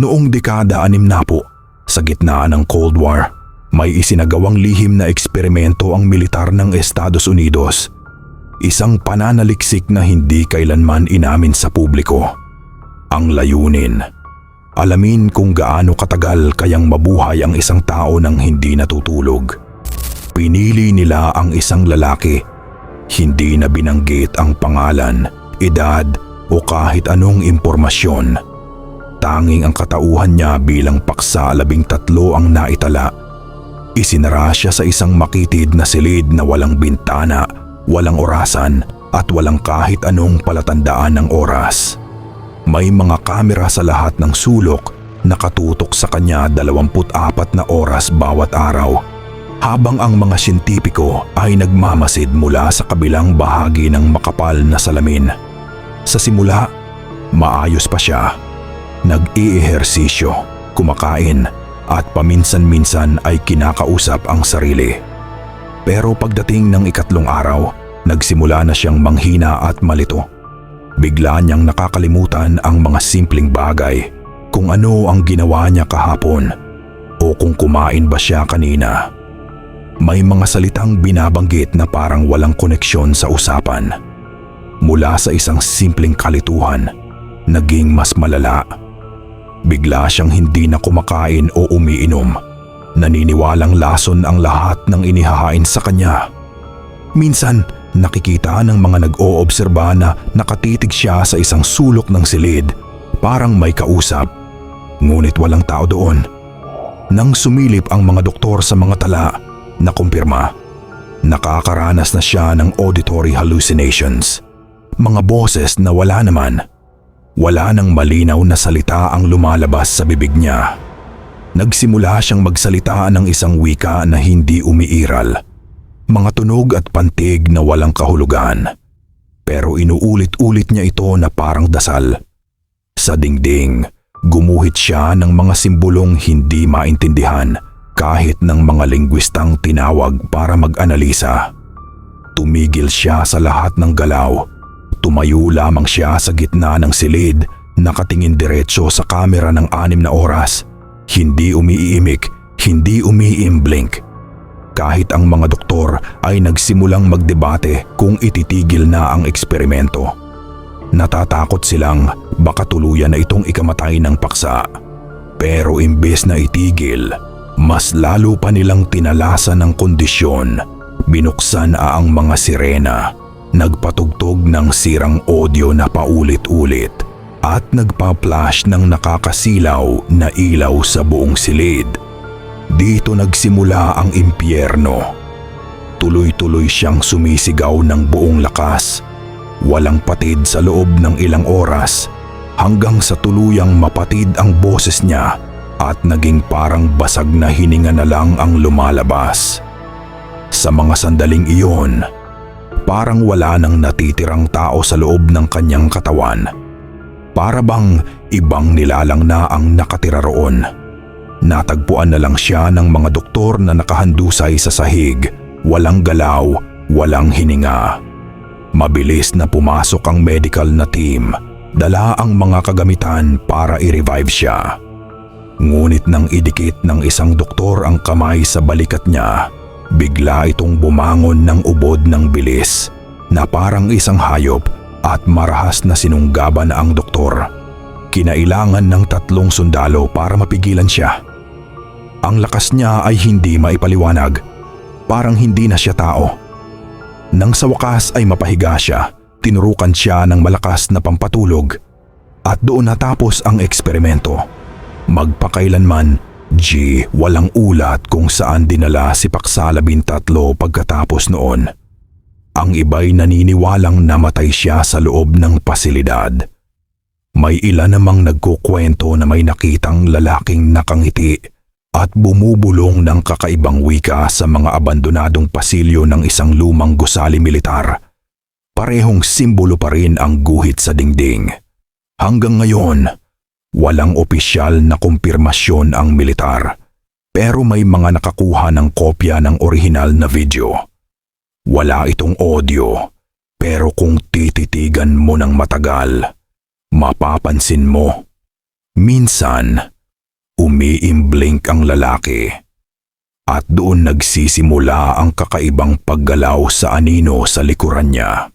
Noong dekada anim na po, sa gitna ng Cold War, may isinagawang lihim na eksperimento ang militar ng Estados Unidos. Isang pananaliksik na hindi kailanman inamin sa publiko. Ang layunin, alamin kung gaano katagal kayang mabuhay ang isang tao nang hindi natutulog. Pinili nila ang isang lalaki. Hindi na binanggit ang pangalan, edad o kahit anong impormasyon. Tanging ang katauhan niya bilang paksa labing tatlo ang naitala. Isinara siya sa isang makitid na silid na walang bintana, walang orasan at walang kahit anong palatandaan ng oras. May mga kamera sa lahat ng sulok nakatutok sa kanya 24 na oras bawat araw habang ang mga siyentipiko ay nagmamasid mula sa kabilang bahagi ng makapal na salamin. Sa simula, maayos pa siya. Nag-iihersisyo, kumakain at paminsan-minsan ay kinakausap ang sarili. Pero pagdating ng ikatlong araw, nagsimula na siyang manghina at malito. Bigla niyang nakakalimutan ang mga simpleng bagay, kung ano ang ginawa niya kahapon o kung kumain ba siya kanina. May mga salitang binabanggit na parang walang koneksyon sa usapan. Mula sa isang simpleng kalituhan, naging mas malala. Bigla siyang hindi na kumakain o umiinom. Naniniwalang lason ang lahat ng inihahain sa kanya. Minsan, nakikita ng mga nag-oobserba na nakatitig siya sa isang sulok ng silid, parang may kausap. Ngunit walang tao doon. Nang sumilip ang mga doktor sa mga tala, nakumpirma. Nakakaranas na siya ng auditory hallucinations. Mga boses na wala naman. Wala nang malinaw na salita ang lumalabas sa bibig niya. Nagsimula siyang magsalita ng isang wika na hindi umiiral. Mga tunog at pantig na walang kahulugan. Pero inuulit-ulit niya ito na parang dasal. Sa dingding, gumuhit siya ng mga simbolong hindi maintindihan kahit ng mga lingwistang tinawag para mag-analisa. Tumigil siya sa lahat ng galaw. Tumayo lamang siya sa gitna ng silid, nakatingin diretso sa kamera ng anim na oras. Hindi umiimik, hindi umiimblink. Kahit ang mga doktor ay nagsimulang magdebate kung ititigil na ang eksperimento. Natatakot silang baka tuluyan na itong ikamatay ng paksa. Pero imbes na itigil, mas lalo pa nilang tinalasan ng kondisyon. Binuksan ang mga sirena, nagpatugtog ng sirang audio na paulit-ulit at nagpa-flash ng nakakasilaw na ilaw sa buong silid. Dito nagsimula ang impyerno. Tuloy-tuloy siyang sumisigaw ng buong lakas. Walang patid sa loob ng ilang oras hanggang sa tuluyang mapatid ang boses niya at naging parang basag na hininga na lang ang lumalabas. Sa mga sandaling iyon, parang wala nang natitirang tao sa loob ng kanyang katawan. Para bang ibang nilalang na ang nakatira roon. Natagpuan na lang siya ng mga doktor na nakahandusay sa sahig, walang galaw, walang hininga. Mabilis na pumasok ang medical na team, dala ang mga kagamitan para i-revive siya. Ngunit nang idikit ng isang doktor ang kamay sa balikat niya, bigla itong bumangon ng ubod ng bilis na parang isang hayop at marahas na sinunggaban ang doktor. Kinailangan ng tatlong sundalo para mapigilan siya. Ang lakas niya ay hindi maipaliwanag. Parang hindi na siya tao. Nang sa wakas ay mapahiga siya, tinurukan siya ng malakas na pampatulog at doon natapos ang eksperimento. Magpakailanman, G, walang ulat kung saan dinala si Paksala Bintatlo pagkatapos noon. Ang iba'y naniniwalang namatay siya sa loob ng pasilidad. May ilan namang nagkukwento na may nakitang lalaking nakangiti at bumubulong ng kakaibang wika sa mga abandonadong pasilyo ng isang lumang gusali militar. Parehong simbolo pa rin ang guhit sa dingding. Hanggang ngayon, walang opisyal na kumpirmasyon ang militar pero may mga nakakuha ng kopya ng orihinal na video. Wala itong audio, pero kung tititigan mo ng matagal, mapapansin mo. Minsan, umiimblink ang lalaki. At doon nagsisimula ang kakaibang paggalaw sa anino sa likuran niya.